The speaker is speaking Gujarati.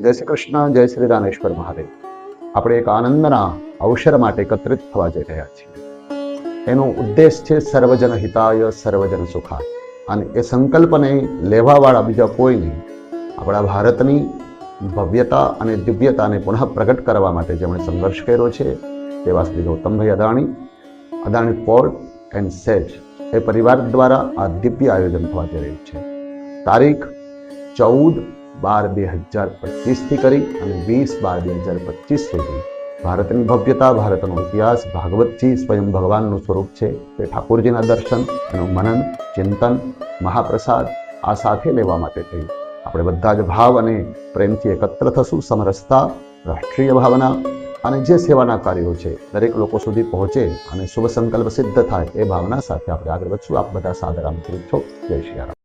જય શ્રી કૃષ્ણ, જય શ્રી દાનેશ્વર મહાદેવ. આપણે એક આનંદના અવસર માટે એકત્રિત થવા જઈ રહ્યા છીએ. એનો ઉદ્દેશ છે સર્વજન હિતાય, સર્વજન સુખાય. અને એ સંકલ્પને લેવાવાળા બીજા કોઈ નહીં આપણા ભારતની ભવ્યતા અને દિવ્યતાને પુનઃ પ્રગટ કરવા માટે જેમણે સંઘર્ષ કર્યો છે, તેવા શ્રી ગૌતમભાઈ Adani Adani port and SEZ એ પરિવાર દ્વારા આ દિવ્ય આયોજન થવા જઈ રહ્યું છે. તારીખ ચૌદ બાર બે હજાર પચીસથી કરી અને વીસ બાર બે હજાર પચીસ સુધી. ભારતની ભવ્યતા, ભારતનો ઇતિહાસ, ભાગવતજી સ્વયં ભગવાનનું સ્વરૂપ છે. તે ઠાકોરજીના દર્શન, એનું મનન, ચિંતન, મહાપ્રસાદ આ સાથે લેવા માટે થઈ આપણે બધા જ ભાવ અને પ્રેમથી એકત્ર થશું, સમરસતા, રાષ્ટ્રીય ભાવના અને જે સેવાના કાર્યો છે, દરેક લોકો સુધી પહોંચે અને શુભ સંકલ્પ સિદ્ધ થાય એ ભાવના સાથે આપણે આગળ વધશું. આપ બધા સાદર આમંત્રિત છો જય શ્રી રામ.